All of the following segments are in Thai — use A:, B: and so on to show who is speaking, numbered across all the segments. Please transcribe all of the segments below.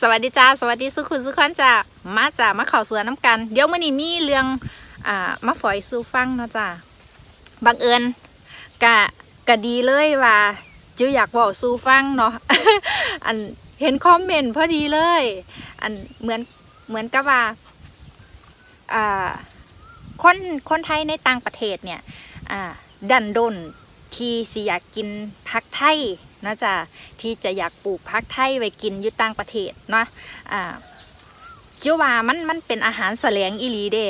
A: สวัสดีจ้าสวัสดีสุขุนสุขันจ้ามาจ้ามาข่าเสือน้ำกัน เดี๋ยวมื่อนี้มีเรื่องอ่ามาฝอยสู่ฟังเนาะจ้าบังเอิญกะกะดีเลยว่าจิวอยากบอกสู่ฟังเนาะอันเห็นคอมเมนต์พอดีเลย อันเหมือนเหมือนกับว่าอ่าคนคนไทยในต่างประเทศเนี่ยอ่าดันดนที่สิอยากกินผักไทย นะจ๊ะที่จะอยากปลูกพักไทยไว้กินยู่ต่างประเทศเนาะอ่าเจ้าว่ามันมันเป็นอาหารแสลงอีลีเด้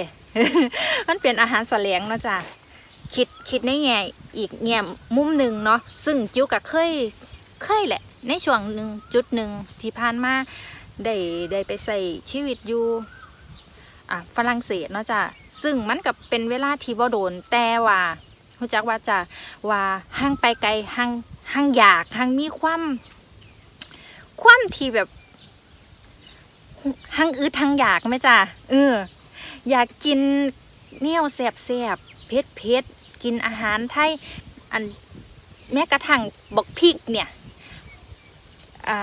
A: มันเป็นอาหารแสลงเนาะจ้ะคิดคิดในแง่อีกแง่มุมหนึ่งเนาะซึ่งจิวก็เคยเคยแหละ ในช่วงหนึ่งจุดหนึ่งที่ผ่านมาได้ได้ไปใส่ชีวิตอยู่อ่าฝรั่งเศสเนาะจ้ะซึ่งมันกับเป็นเวลาที่บ่โดนแต่ว่ารู้จักว่าจะว่าห่างไปไกลห่าง หังอยากหังมีความ ความที่แบบหังอึดหังอยากไหมจ้ะเออ อยากกินเนี่ยวแสบแสบเผ็ดเผ็ดกินอาหารไทยอันแม้กระทั่งบอกพริกเนี่ย อ่า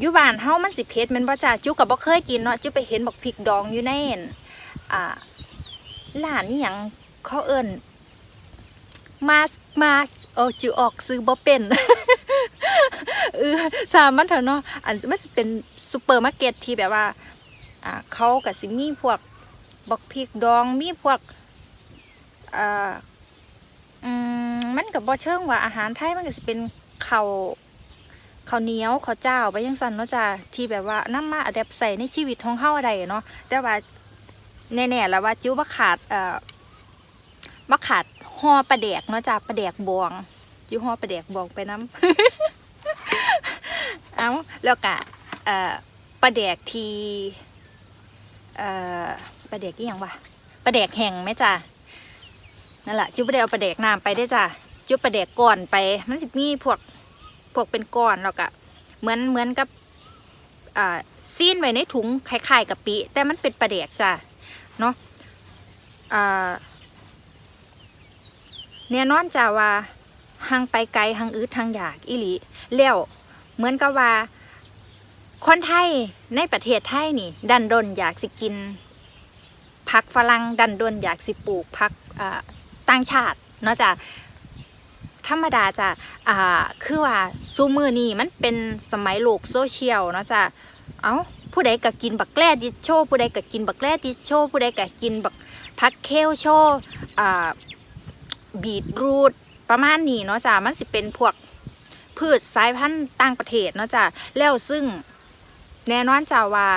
A: อยู่บ้านเฮามันสิเผ็ดมันบ่จ้ะจุกับบ่เคยกินเนาะจุไปเห็นบอกพริกดองอยู่ในอั่นอ่าร้านนี่หยังเขาเอิ้น มาสมาสโอ้จิวออกซื้อบ่เป็นเออสามันเถอะเนาะอันมันเป็นซูเปอร์มาร์เก็ตที่แบบว่าอ่าเขากับสิมีพวกบักพริกดองมีพวกอ่าอืมมันกับบ่เชิงว่าอาหารไทยมันก็สิเป็นข้าวข้าวเหนียวข้าวเจ้าไปยังสันเนาะจ้ะที่แบบว่านำมาอัดแอปใส่ในชีวิตของเฮาอะได้เนาะแต่ว่าแน่ๆแล้วว่าจิ๋วบ่ขาดเอ่อ บักขาดห่อปลาแดกเนาะจ้ะปลาแดกบวงอยู่ห่อปลาแดกบวงไปน้ำเอาแล้วกะปลาแดกทีปลาแดกกี่ยังวะปลาแดกแห้งไหมจ้ะนั่นแหละจุ๊บไปได้เอาปลาแดกน้ำไปได้จ้ะจุ๊บปลาแดกก่อนไปมันสิมีพวกพวกเป็นก้อนแล้วกะเหมือนเหมือนกับซีนไว้ในถุงคล้ายๆกับปีแต่มันเป็นปลาแดกจ้ะเนาะอ่า เนี่ยนอนจาว่าห่างไปไกลห่างอึดห่างอยากอีหลีแล้วเหมือนกับว่า คนไทยในประเทศไทยนี่ ดันดนอยากสิกินพักฝรั่งดันดนอยากสิปลูกพักต่างชาติเนาะจ้ะธรรมดาจะอ่าคือว่าซูมือนี่มันเป็นสมัยโลกโซเชียลเนาะจ้ะเอาผู้ใดก็กินบักแกล้ดิโชผู้ใดก็กินบักแกล้ดิโชผู้ใดก็กินบักพักเคลโชอ่า บีทรูทประมาณนี้เนาะจ้ะมันสิเป็นพวกพืชสายพันธุ์ต่างประเทศเนาะจ้ะแล้วซึ่งแน่นอนจ้ะว่า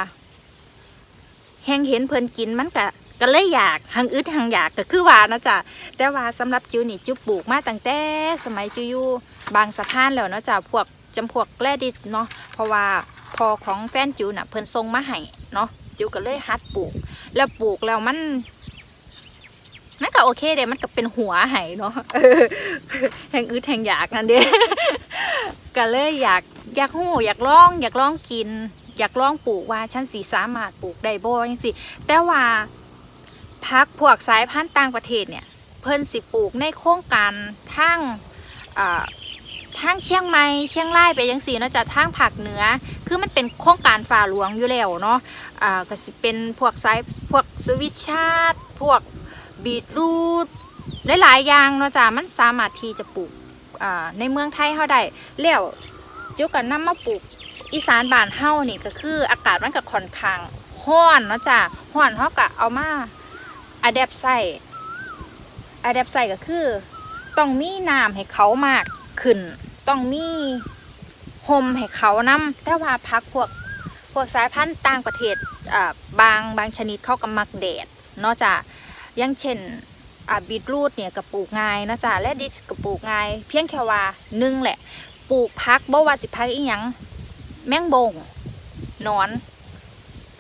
A: แหงเห็นเพลินกินมันก็ก็เลยอยากหังอึดหังอยากก็คือว่านะจ้ะแต่ว่าสำหรับจิวนี่จิวปลูกมาตั้งแต่สมัยจิวอยู่บางสะพานแล้วเนาะจ้ะพวกจำพวกแกลดิสเนาะเพราะว่าพอของแฟนจิวน่ะเพิ่นส่งมาให้เนาะจิวก็เลยฮัดปลูก แล้วปลูกแล้วมัน ก็โอเคเด้มันก็เป็นหัวไห้เนาะแห่งอึดแห่งอยากนั่นเด้ก็เลยอยากอยากหู้อยากลอง อยากลองกิน อยากลองปลูกว่าฉันสีสามารถปลูกได้บ่ยังสิแต่ว่าพักพวกสายพันธุ์ต่างประเทศเนี่ย เพิ่นสิปลูกในโครงการทางอ่าทางเชียงใหม่เชียงรายไปยังสีเนาะจากทางภาคเหนือ คือมันเป็นโครงการฝ่าหลวงอยู่แล้วเนาะอ่าก็สิเป็นพวกสายพวกสวิตชาร์ดพวก บีทรูทหลายๆอย่างเนาะจ้ะมันสามารถที่จะปลูกในเมืองไทยเฮาได้แล้วจุกันนำมาปลูกอีสานบ้านเฮานี่ก็คืออากาศมันก็ค่อนข้างร้อนเนาะจ้ะร้อนเฮาก็เอามาอะแดปใส่อะแดปใส่ก็คือต้องมีน้ำให้เขามากขึ้น ต้องมีห่มให้เขานำแต่ว่าพักพวกพวกสายพันธุ์ต่างประเทศบางบางชนิดเขาก็มักแดดเนาะจ้ะ อย่างเช่นอ่าบีทรูทเนี่ยก็ปลูกง่ายนะจ้ะและดิชก็ปลูกง่าย เพียงแค่ว่าหนึ่งแหละ ปลูกพักบ่ว่าสิพักอีหยังแมงบงนอน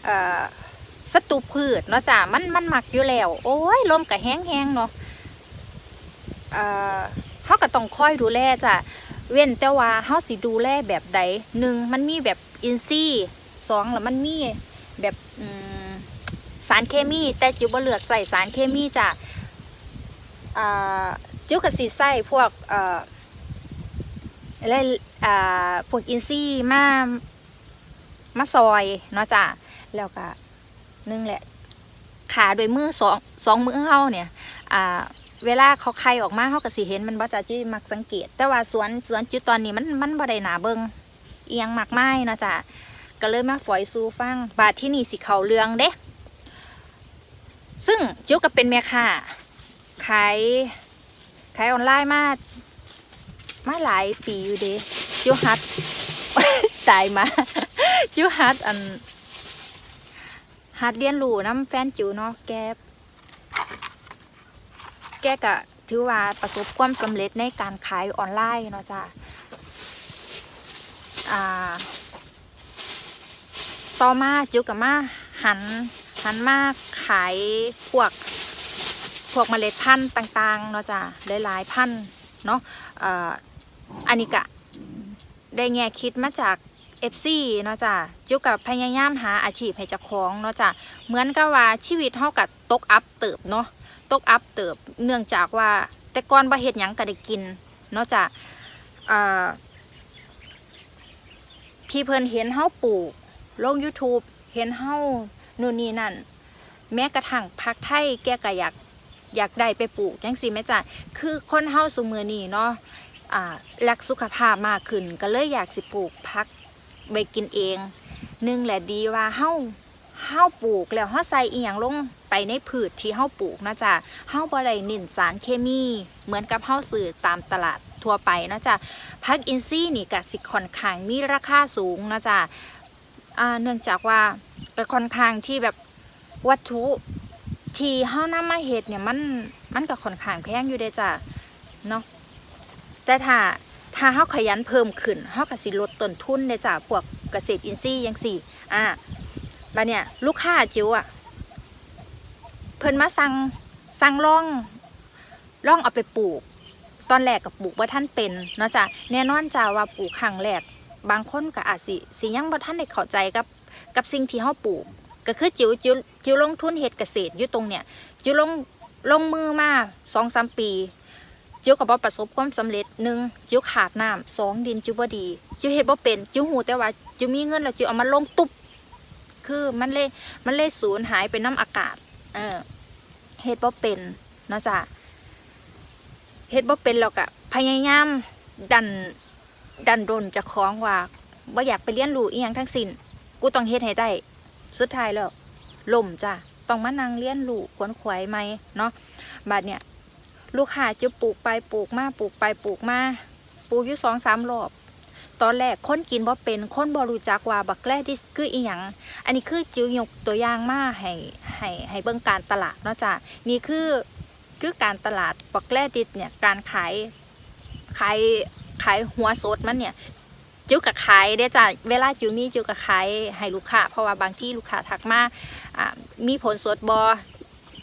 A: เอ่อศัตรูพืชเนาะจ้ะมันมันหมักอยู่แล้ว โอ้ยลมก็แห้งๆเนาะเอ่อเฮาก็ต้องคอยดูแลจ้ะเว้นแต่ว่าเฮาสิดูแลแบบใดหนึ่งมันมีแบบอินทรีย์สองแล้วมันมีแบบอืม สารเคมี แต่จิวบ่เลือกใส่สารเคมีจ้ะจิวก็สิใส่พวกอะไรพวกอินทรีย์มามาซอยเนาะจ้ะแล้วก็นึ่งแหละขาโดวยมือสองสองมือเฮาเนี่ยอ่าเวลาเขาไข่ออกมาเขาก็สิเห็นมันบ่จะจุ้มักสังเกต แต่ว่าสวนสวนจุดตอนนี้มันมันบ่ได้หนาเบิงเอียงมากไม้เนาะจ้ะก็เลยมาฝอยสู่ฟังบาดที่นี่สิเขาเรืองเด้ ซึ่งจิ้วก็เป็นแม่ค้าขายขายออนไลน์มามาหลายปีอยู่เด้จิ้วฮัดตายมาจิ้วฮัดอันฮัดเรียนรู้น้ำแฟนจิ๋วเนาะแกแกก็ถือว่าประสบความสำเร็จในการขายออนไลน์เนาะจ้ะอ่าต่อมาจิ๋วกับมาหันหันมา ขายพวกพวกเมล็ดพันธุ์ต่างๆเนาะจ้ะหลายๆพันธุ์เนาะอันนี้ก็ได้แง่คิดมาจาก FC เนาะจ้ะจิวกับพยายามหาอาชีพให้เจ้าของเนาะจ้ะเหมือนกับว่าชีวิตเฮากับตกอัพเติบเนาะตกอัพเติบเนื่องจากว่าแต่ก่อนบ่เฮ็ดหยังก็ได้กินเนาะจ้ะพี่เพิ่นเห็นเฮาปลูกลง YouTube เห็นเฮานู่นนี่นั่น แม้กระทั่งผักไทยแกก็อยากอยากได้ไปปลูกจังซี่แม่จ้ะคือคนเฮาซุมือนี้เนาะอ่ารักสุขภาพมากขึ้น ก็เลยอยากสิปลูกผักไปกินเองหนึ่งแหละดีว่าเฮาเฮาปลูกแล้วเฮาใส่อีหยังลงไปในพืชที่เฮาปลูกนะจ๊ะเฮาบ่ได้เน้นสารเคมี เหมือนกับเฮาซื้อตามตลาดทั่วไปนะจ๊ะผักอินทรีย์นี่ก็สิค่อนข้างมีราคาสูงนะจ๊ะอ่าเนื่องจากว่าก็ค่อนข้างที่แบบ วัตถุที่เฮานำมาเฮ็ดเนี่ยมันมันก็ค่อนข้างแพงอยู่เด้จ้ะเนาะแต่ถ้าถ้าเฮาขยันเพิ่มขึ้นเฮาก็สิลดต้นทุนเด้จ้ะพวกเกษตรอินทรีย์จังซี่อ่าแล้วเนี่ยลูกค้าจิ๋วอะเพิ่นมาสั่งสั่งล่องล่องเอาไปปลูก ตอนแรกกับปลูกว่าท่านเป็นเนาะจ้ะแน่นอนจ้าว่าปลูกครั้งแรกบางคนก็อาจสิสิยังบ่ท่านได้เข้าใจกับกับสิ่งที่เฮาปลูก ก็คือจิ๋วจิ๋วจิ๋วลงทุนเฮ็ดเกษตรอยู่ตรงเนี่ยจิ๋วลงลงมือมาสองสามปี จิ๋วก็บ่ประสบความสำเร็จหนึ่งจิ๋วขาดน้ำสองดินจิ๋วบ่ดี จิ๋วเฮ็ดบ่เป็นจิ๋วหูแต่ว่าจิ๋วมีเงินแล้วจิ๋วเอามาลงตุบคือมันเลยมันเลยสูญหายไปน้ำอากาศ เออเฮ็ดบ่เป็นนะจ้ะเฮ็ดบ่เป็นแล้วก็พยายามดันดันดนจะคล้องว่าบ่อยากไปเรียนรู้อีหยังทั้งสิ้น กูต้องเฮ็ดให้ได้ สุดท้ายแล้วล่มจ้ะต้องมานั่งเรียนรู้ขวนขวายใหม่เนาะบัดเนี่ยลูกค้าจะปลูกไปปลูกมาปลูกไปปลูกมาปลูกอยู่สองสามรอบตอนแรกคนกินบ่เป็นคนบ่รู้จักว่าบักแรที่คืออีหยังอันนี้คือจิ๋วยกตัวอย่างมาให้ให้ให้เบิ่งการตลาดเนาะจ้ะนี่คือคือการตลาดบักแรดิดเนี่ยการขายขายขายหัวสดมันเนี่ย จิ๋วกับขายเด้จ้ะเวลาจิวมีจิ๋วกับขายให้ลูกค้าเพราะว่าบางที่ลูกค้าทักมามีผลสดบอ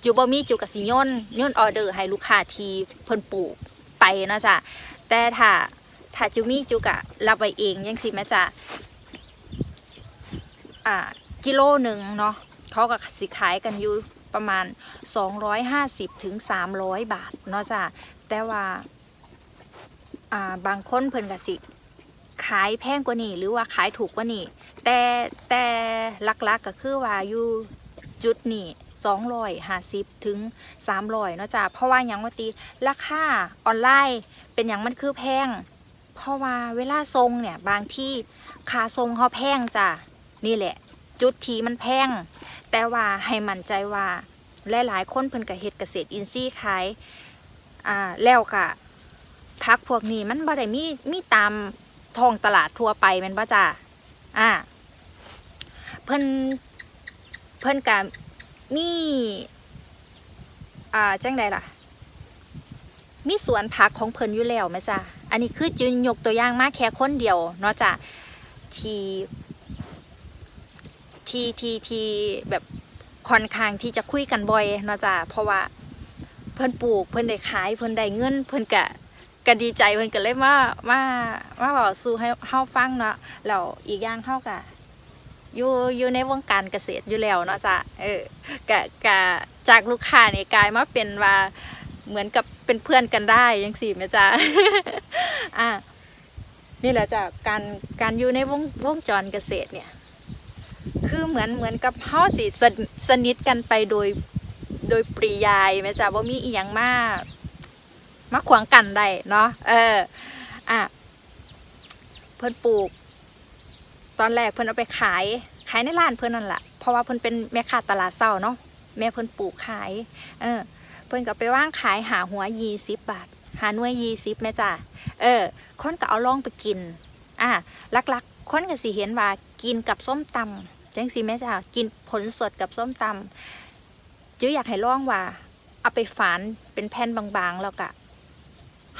A: จิวบ่มีจิ๋วกับสิย่นย่นออเดอร์ให้ลูกค้าทีเพิ่นปลูกไปเนาะจ้ะแต่ถ้าถ้าจิวมีจิวกะรับไว้เองยังสิแม่จะอ่ากิโลหนึ่งเนาะเขาก็สิขายกันอยู่ประมาณ 250ถึง300 บาทเนาะจ้ะแต่ว่าอ่าบางคนเพิ่นก็สิ ขายแพงกว่านี้หรือว่าขายถูกกว่านี้แต่แต่หลักๆกก็คือว่าอยู่จุดนี้250ถึง 300เนาะจ้ะเพราะว่ายังว่าตีราคาออนไลน์เป็นอย่างมันคือแพง เพราะว่าเวลาทรงเนี่ยบางที่ค่าทรงเขาแพงจ้ะนี่แหละ จุดทีมันแพง แต่ว่าให้มั่นใจว่าหลายๆคนเพิ่นกับเฮ็ดเกษตรอินทรีย์ขายอ่าแล้วก็พักพวกนี้มันบ่ได้มีมีตาม ท้องตลาดทั่วไปแม่นบ่จ้ะอ่า เพิ่นเพิ่นกับมีอ่าจังใดล่ะ มีสวนผักของเพิ่นอยู่แล้วไหมจ้ะอันนี้คือจุนยกตัวอย่างมาแค่คนเดียวเนาะจ้ะที่ที่ที่ที่แบบค่อนข้างที่จะคุยกันบ่อยเนาะจ้ะเพราะว่าเพิ่นปลูกเพิ่นได้ขายเพิ่นได้เงินเพิ่นกะ ก็ดีใจเพิ่นก็เลยมามามาบอกสู่ให้เฮาฟังเนาะแล้วอีกอย่างเฮากะอยู่อยู่ในวงการเกษตรอยู่แล้วเนาะจ้ะเออกะกะจากลูกค้านี่กลายมาเป็นว่าเหมือนกับเป็นเพื่อนกันได้ยังสี่ไหมจ๊ะอะนี่แหละจ้ะการการอยู่ในวงวงจรเกษตรเนี่ย คือเหมือนเหมือนกับเฮาสิสนิทกันไปโดยโดยปริยายแม่จ้ะว่ามีอีหยังมาก มาขวางกันได้เนาะเอออะเพิ่นปลูก ตอนแรกเพิ่นเอาไปขาย ขายในร้านเพิ่นนั่นแหละเพราะว่าเพิ่นเป็นแม่ค้าตลาดเช้าเนาะแม่เพิ่นปลูกขาย เออ เพิ่นก็ไปว่างขายหาหัวยี่สิบบาท หาหน่วยยี่สิบแม่จ้ะเออคนก็เอาลองไปกิน อะลักๆคนก็สิเห็นว่ากินกับส้มตำจังสิแม่จ้ะกินผลสดกับส้มตำจื้ออยากให้ล่องว่า เอาไปฝานเป็นแผ่นบางๆแล้วก็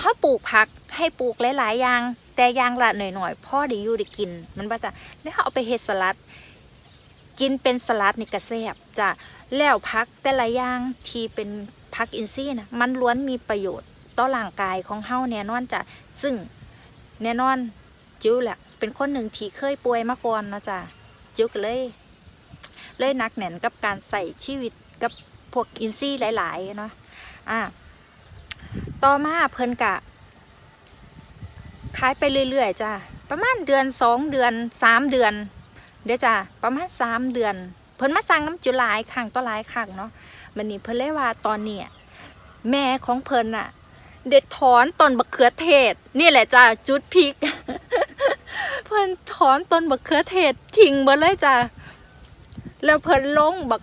A: เฮาปลูกผักให้ปลูกหลายๆอย่าง แต่อย่างละหน่อยๆพ่อได้อยู่ได้กิน มันว่าจะแล้วเขาเอาไปเฮ็ดสลัด กินเป็นสลัดนี่ก็แซ่บจ้ะแล้วผักแต่ละอย่างที่เป็นผักอินทรีย์นะมันล้วนมีประโยชน์ต่อร่างกายของเฮาแน่นอนจ้ะซึ่งแน่นอนจิ๋วแหละเป็นคนหนึ่งที่เคยป่วยมาก่อนเนาะจ้ะจิ๋วก็เลย เลยนักแน่นกับการใส่ชีวิตกับพวกอินทรีย์หลาย ๆ เนาะอะ ต่อมาเพิ่นกะขายไปเรื่อยๆจ้ะประมาณเดือนสองเดือนสามเดือน เดี๋ยวจ้ะประมาณสามเดือน เพิ่นมาสั่งน้ำจุหลายครั้งต่อหลายครั้งเนาะมันนี้เพิ่นเลยว่าตอนนี้แม่ของเพิ่นน่ะเด็ดถอนต้นบักเขือเทศ นี่แหละจ้ะจุดพริก เพิ่นถอนต้นบักเขือเทศทิ้งหมดเลยจ้ะแล้วเพิ่นลงบัก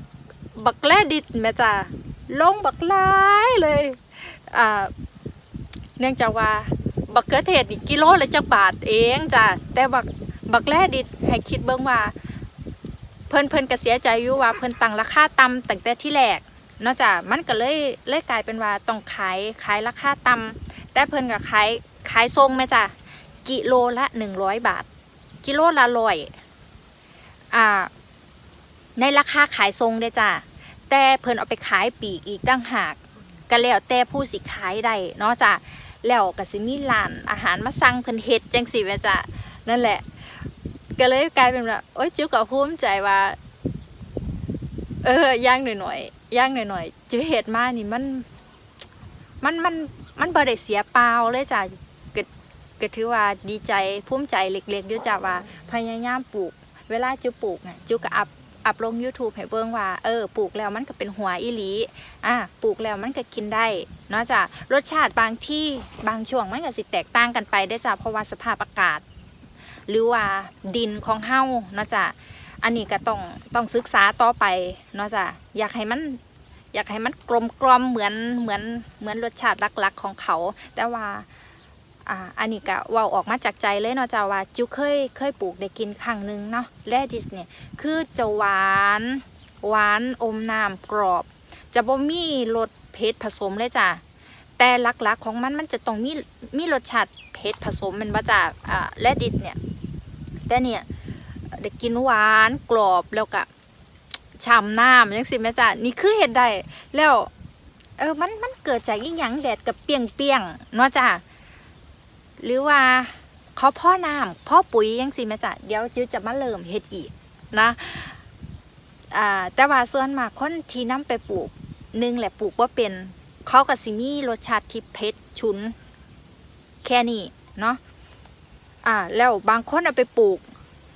A: บักแลดิดแม่จ้ะลงบักหลายเลย เนื่องจากว่าบักเขือเทศนี่กิโลละจักบาทเองจ้ะแต่บักบักแลดิให้คิดเบิ่งว่า เพิ่นเพิ่นก็เสียใจอยู่ว่าเพิ่นตั้งราคาต่ำตั้งแต่ที่แรกนาะจ้ะมันก็เลยเลยกลายเป็นว่าต้องขายขายราคาต่ำแต่เพิ่นก็ขายขายทรงไหมจ้ะกิโลละหนึ่งร้อยบาท กิโลละร้อยอ่าในราคาขายทรงเด้จ้ะแต่เพิ่นเอาไปขายปีกอีกตั้งหาก ก็แล้วแต่ผู้สิขายได้เนาะจ้ะแล้วก็สิมีร้านอาหารมาสั่งเพิ่นเฮ็ดจังซี่แม่จ้ะนั่นแหละ ก็เลยกลายเป็นว่าโอ๊ยจิ๋วก็ภูมิใจว่า เออย่างหน่อยๆย่างหน่อยๆจิ๋วเฮ็ดมานี่มันมันมันมันบ่ได้เสียเปล่าเลยจ้ะก็ก็ถือว่าดีใจภูมิใจเล็กๆอยู่จ้ะว่าพยายามปลูก เวลาจิ๋วปลูกน่ะจิ๋วก็อัพ อัพลง YouTube ให้เบิ่งว่าเออปลูกแล้วมันก็เป็นหัวอีหลีอะปลูกแล้วมันก็กินได้เนาะจ้ะรสชาติบางที่บางช่วงมันก็สิแตกต่างกันไปได้จ้ะเพราะว่าสภาพอากาศ หรือว่าดินของเฮาเนาะจ้ะอันนี้ก็ต้องต้องศึกษาต่อไปเนาะจ้ะอยากให้มันอยากให้มันกลมกลอมเหมือนเหมือนเหมือนรสชาติลักๆของเขา แต่ว่า อ่าอันนี้ก็ว่าออกมาจากใจเลยเนาะจ้ะว่าจิวเคยเคยปลูกได้กินครั้งหนึ่งเนาะแลดิสเนี่ยคือจะหวานหวานอมน้ำกรอบ จะบ่มีรสเผ็ดผสมเลยจ้ะแต่หลักๆของมันมันจะต้องมีมีรสชาติเผ็ดผสมมันว่าจ้ะอ่าแลดิสเนี่ยแต่เนี่ยได้กินหวานกรอบแล้วก็ช่ำน้ำยังสิแม่จ้ะนี่คือเห็ดได้แล้วเออมันมันเกิดจากอีหยังแดดกับเปียงเปียงเนาะจ้ะ หรือว่าเขาพ่อน้ำพ่อปุ๋ยยังสิแม่จ้ะเดี๋ยวจื้อจะมาเริ่มเฮ็ดอีกนะอ่าแต่ว่าส่วนมากคนที่นำไปปลูกหนึ่งแหละปลูกว่าเป็นเขากับสิมีรสชาติที่เผ็ดฉุน แค่นี้เนาะอ่าแล้วบางคนเอาไปปลูก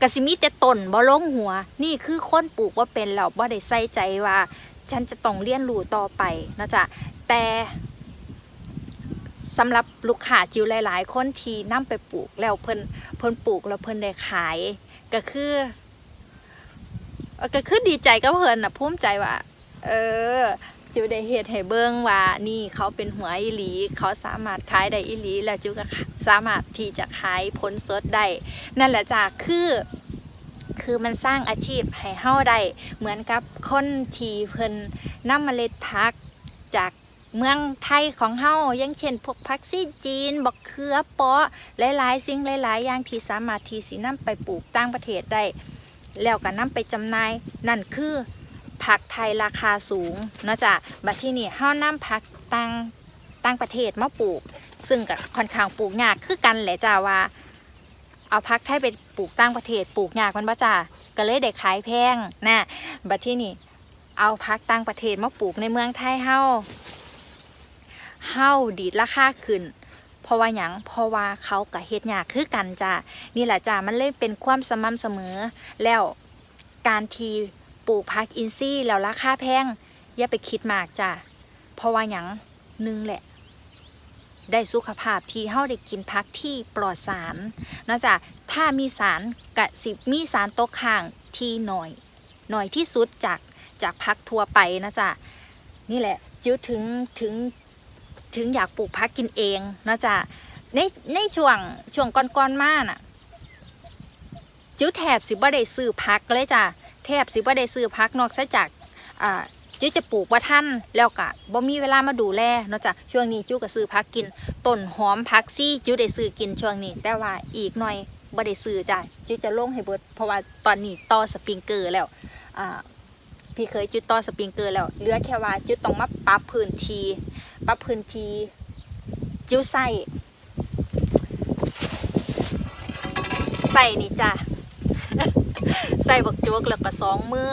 A: กสิมีแต่ต้นบ่ลงหัว นี่คือคนปลูกว่าเป็นแล้วบ่ได้ใส่ใจว่า ฉันจะต้องเรียนรู้ต่อไปนะจ๊ะแต่ สำหรับลูกค้าจิวหลาย ๆ คนที่นำไปปลูกแล้วเพิ่นเพิ่นปลูกแล้วเพิ่นได้ขาย ก็คือก็คือดีใจกับเพิ่นน่ะภูมิใจว่า เออจิวได้เฮ็ดให้เบิ่งว่านี่เขาเป็นหัวอีหลี เขาสามารถขายได้อีหลี แล้วจิวก็สามารถที่จะขายผลสดได้นั่นแหละจ้ะคือคือมันสร้างอาชีพให้เฮาได้เหมือนกับคนที่เพิ่นนำเมล็ดพักจาก เมืองไทยของเฮาย่างเช่นพวกผักซี่จีนบักเขือเปาะหลายๆสิ่งหลายๆอย่างที่สามารถที่สินำไปปลูกต่างประเทศได้ แล้วก็นำไปจำหน่ายนั่นคือผักไทยราคาสูงเนาะจ้ะบัดที่นี่เฮานำผักต่างต่างประเทศมาปลูก ซึ่งก็ค่อนข้างปลูกยากคือกันแหละจ้าว่า เอาพักไทยไปปลูกต่างประเทศปลูกยากมันบ่จ้าก็เลยได้ขายแพงนะบัดที่นี่เอาพักต่างประเทศมาปลูกในเมืองไทยเฮา เฮาดีดราคาขึ้นเพราะว่าหยังเพราะว่าเขากะเฮ็ดยากคือกันจ้านี่แหละจ้ามันเลยเป็นความสม่ำเสมอ แล้วการทีปลูกพักอินทรีย์แล้วราคาแพงอย่าไปคิดมากจ้ะเพราะว่าหยังหนึ่งแหละได้สุขภาพที่เฮาได้กินพักที่ปลอดสารนอกจากถ้ามีสารกะสิมีสารตกค้างที่หน่อย หน่อยที่สุดจากจากพักทั่วไปนะจ๊ะนี่แหละจิ้วถึงถึง ถึงอยากปลูกพักกินเองนะจ๊ะในในช่วงช่วงก่อนๆมาน่ะจิ้วแถบสิบ่ได้ซื้อพักเลยจ้ะแถบสิบ่ได้ซื้อพักนอกจากอ่าจิ้วจะปลูกว่าท่านแล้วก็บ่มีเวลามาดูแลเนาะจ้ะช่วงนี้จิ้วก็ซื้อพักกินต้นหอมพักซี่จิ้วได้ซื้อกินช่วงนี้ แต่ว่าอีกหน่อยบ่ได้ซื้อจ้ะจิ้วจะลงให้เบิดเพราะว่าตอนนี้ต่อสปริงเกอร์แล้วอ่า พี่เคยจุดต่อสปริงเกอร์แล้วเหลือแค่ว่าจิ้วต้องมาปรับพื้นที่ปรับพื้นที่จิ้วใส่ใส่นี่จ้ะใส่บักจวกแล้วก็สองมือ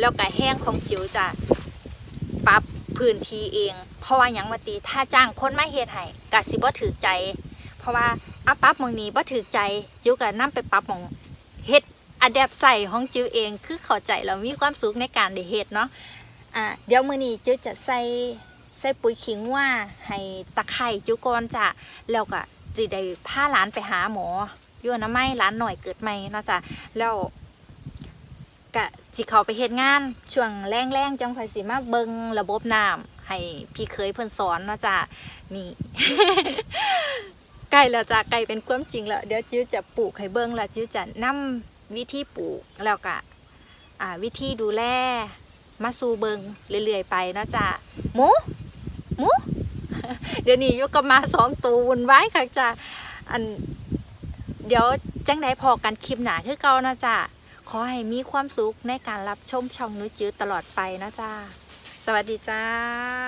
A: แล้วก็แห้งของจิ๋วจ้ะปรับพื้นที่เอง เพราะว่ายังมาตีถ้าจ้างคนมาเฮ็ดให้กะสิบ่ถือใจ เพราะว่าเอาปรับมองนี้บ่ถือใจจิ๋วก็นํไปปรับมองเฮ็ด อะแดปใส่ของจิ๋วเองคือเข้าใจแล้วมีความสุขในการได้เฮ็ดเนาะอ่าเดี๋ยวมื้อนี้จิ๋วจะใส่ใส่ปุ๋ยขิงว่าให้ตะไคร่จิ๋วก่อนจ้ะแล้วก็สิได้พาหลานไปหาหมออยู่อนามัยหลานหน่อยเกิดใหม่เนาะจ้ะแล้วกะสิเขาไปเฮ็ดงานช่วงแรงๆจังไฟสิมาเบิงระบบน้ำให้พี่เคยเพิ่นสอนเนาะจ้ะนี่ใกล้แล้วจ้ะใกล้เป็นความจริงแล้วเดี๋ยวจิ้วจะปลูกให้เบิงแล้วจิ้วจะนำ วิธีปลูกแล้วก็วิธีดูแลมาสู่เบิงเรื่อยๆไปนะจ้ะหมูหมูเดี๋ยวนี้ยกกมาสองตัววุ่นวายค่ะจ้ะอันเดี๋ยวจังไดพอกันคลิปหนาคือเก่านะจ้ะขอให้มีความสุขในการรับชมช่องนุ้ยจื้อตลอดไปนะจ้าสวัสดีจ้า